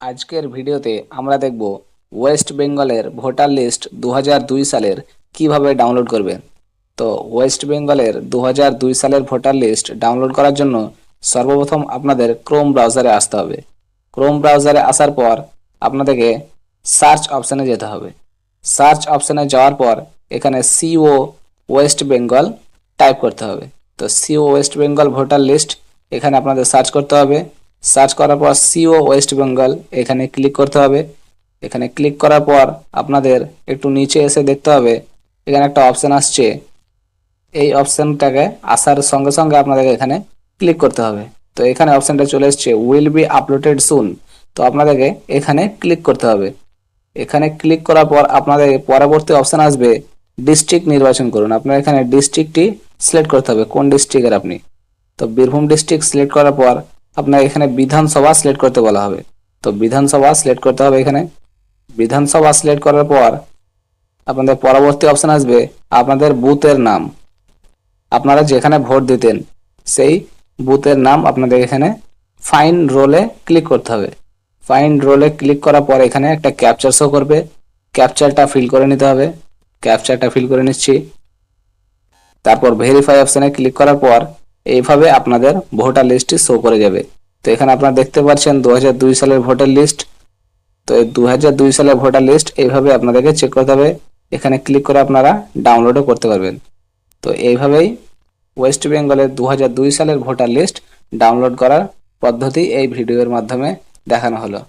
আজকের ভিডিওতে আমরা দেখব ওয়েস্ট বেঙ্গলের ভোটার লিস্ট দু হাজার দুই সালের কীভাবে ডাউনলোড করবেন তো ওয়েস্ট বেঙ্গলের দু হাজার দুই সালের ভোটার লিস্ট ডাউনলোড করার জন্য সর্বপ্রথম আপনাদের ক্রোম ব্রাউজারে আসতে হবে। ক্রোম ব্রাউজারে আসার পর আপনাদেরকে সার্চ অপশানে যেতে হবে। সার্চ অপশানে যাওয়ার পর এখানে সিও ওয়েস্ট বেঙ্গল টাইপ করতে হবে। তো CEO West Bengal voter list এখানে আপনাদের সার্চ করতে হবে। সার্চ করার পর সিও ওয়েস্ট বেঙ্গল এখানে ক্লিক করতে হবে। এখানে ক্লিক করার পর আপনাদের একটু নিচে এসে দেখতে হবে, এখানে একটা অপশান আসছে। এই অপশানটাকে আসার সঙ্গে সঙ্গে আপনাদেরকে এখানে ক্লিক করতে হবে। তো এখানে অপশানটা চলে এসছে উইল বি আপলোডেড সুন তো আপনাদেরকে এখানে ক্লিক করতে হবে। এখানে ক্লিক করার পর আপনাদের পরবর্তী অপশান আসবে ডিস্ট্রিক্ট নির্বাচন করুন। আপনার এখানে ডিস্ট্রিক্টটি সিলেক্ট করতে হবে, কোন ডিস্ট্রিক্টের আপনি। তো বীরভূম ডিস্ট্রিক্ট সিলেক্ট করার পর আপনার এখানে বিধানসভা সিলেক্ট করতে বলা হবে। তো বিধানসভা সিলেক্ট করতে হবে এখানে। বিধানসভা সিলেক্ট করার পর আপনাদের পরবর্তী অপশন আসবে আপনাদের বুথের নাম। আপনারা যেখানে ভোট দিতেন, সেই বুথের নাম আপনাদের এখানে ফাইন রোলে ক্লিক করতে হবে। ফাইন রোলে ক্লিক করার পর এখানে একটা ক্যাপচার শো করবে। ক্যাপচারটা ফিল করে নিতে হবে। ক্যাপচারটা ফিল করে নিচ্ছি। তারপর ভেরিফাই অপশানে ক্লিক করার পর এইভাবে আপনাদের ভোটার লিস্টটি শো করে যাবে। তো এখানে আপনারা দেখতে পাচ্ছেন দু হাজার দুই সালের ভোটার লিস্ট। তো এই দু হাজার দুই সালের ভোটার লিস্ট এইভাবে আপনাদেরকে চেক করতে হবে। এখানে ক্লিক করে আপনারা ডাউনলোডও করতে পারবেন। তো এইভাবেই ওয়েস্ট বেঙ্গলের দু হাজার দুই সালের ভোটার লিস্ট ডাউনলোড করার পদ্ধতি এই ভিডিওর মাধ্যমে দেখানো হলো।